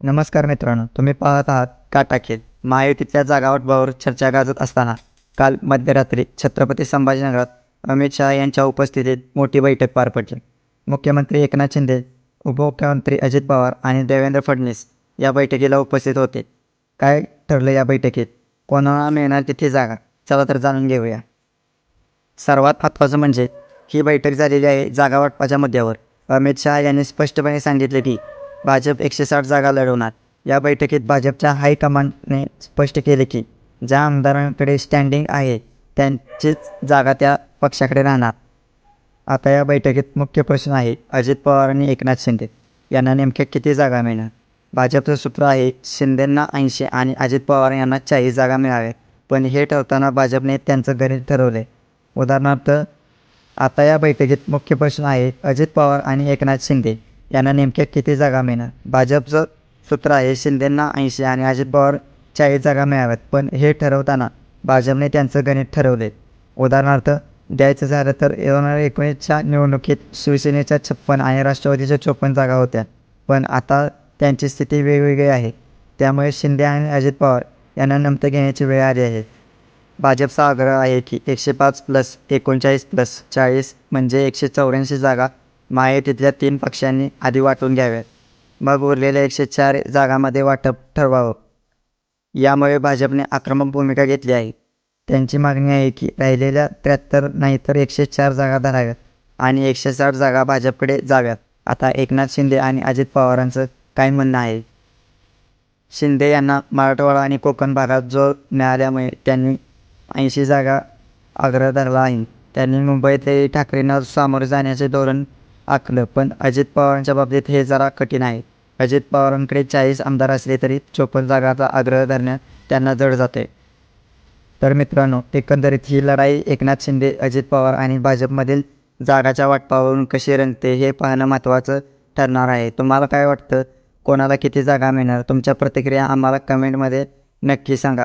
नमस्कार मित्रांनो तुम्ही पाहत आहात का टाकेल महायुतीतल्या जागावटबावर चर्चा गाजत असताना काल मध्यरात्री छत्रपती संभाजीनगरात अमित शहा यांच्या उपस्थितीत मोठी बैठक पार पडली. मुख्यमंत्री एकनाथ शिंदे उपमुख्यमंत्री अजित पवार आणि देवेंद्र फडणवीस या बैठकीला उपस्थित होते. काय ठरलं या बैठकीत? कोणाला मिळणार तिथे जागा? चला तर जाणून घेऊया. सर्वात महत्त्वाचं म्हणजे ही बैठक झालेली आहे जागावाटपाच्या मुद्द्यावर. अमित शहा यांनी स्पष्टपणे सांगितले की भाजप एकशे साठ जागा लढवणार. या बैठकीत भाजपच्या हायकमांडने स्पष्ट केले की ज्या आमदारांकडे स्टँडिंग आहे त्यांचीच जागा त्या पक्षाकडे राहणार. आता या बैठकीत मुख्य प्रश्न आहे अजित पवार आणि एकनाथ शिंदे यांना नेमक्या किती जागा मिळणार? भाजपचं सूत्र आहे शिंदेंना ऐंशी आणि अजित पवार यांना चाळीस जागा मिळाव्यात. पण हे ठरवताना भाजपने त्यांचं गणित ठरवले उदाहरणार्थ आता या बैठकीत मुख्य प्रश्न आहे अजित पवार आणि एकनाथ शिंदे यांना नेमक्या किती जागा मिळणार? भाजपचं सूत्र आहे शिंदेंना ऐंशी आणि अजित पवार चाळीस जागा मिळाव्यात. पण हे ठरवताना भाजपने त्यांचं गणित ठरवले उदाहरणार्थ द्यायचं झालं तर दोन हजार एकोणीसच्या निवडणुकीत शिवसेनेच्या छप्पन आणि राष्ट्रवादीच्या चोपन्न जागा होत्या. पण आता त्यांची स्थिती वेगवेगळी आहे. त्यामुळे शिंदे आणि अजित पवार यांना नमतं घेण्याची वेळ आली आहे. भाजपचा आग्रह आहे की एकशे पाच प्लस एकोणचाळीस प्लस चाळीस म्हणजे एकशे चौऱ्याऐंशी जागा महायुतीतल्या तीन पक्षांनी आधी वाटून घ्याव्यात मग उरलेल्या एकशे चार जागांमध्ये वाटप ठरवावं. यामुळे भाजपने आक्रमक भूमिका घेतली आहे. त्यांची मागणी आहे की राहिलेल्या त्र्याहत्तर नाहीतर एकशे चार जागा धराव्यात आणि एकशे साठ जागा भाजपकडे जाव्यात. आता एकनाथ शिंदे आणि अजित पवारांचं काय म्हणणं आहे? शिंदे यांना मराठवाडा आणि कोकण भागात जो मिळाल्यामुळे त्यांनी ऐंशी जागा आग्रह धरला आहे. त्यांनी मुंबईतही ठाकरेंना सामोरे जाण्याचे धोरण आखलं पण अजित पवारांच्या बाबतीत हे जरा कठीण आहे. अजित पवारांकडे चाळीस आमदार असले तरी चोपन्न जागाचा आग्रह धरण्यात त्यांना जड जाते. तर मित्रांनो एकंदरीत ही लढाई एकनाथ शिंदे अजित पवार आणि भाजपमधील जागाच्या वाटपावरून कशी रंगते हे पाहणं महत्त्वाचं ठरणार आहे. तुम्हाला काय वाटतं? कोणाला किती जागा मिळणार? तुमच्या प्रतिक्रिया आम्हाला कमेंटमध्ये नक्की सांगा.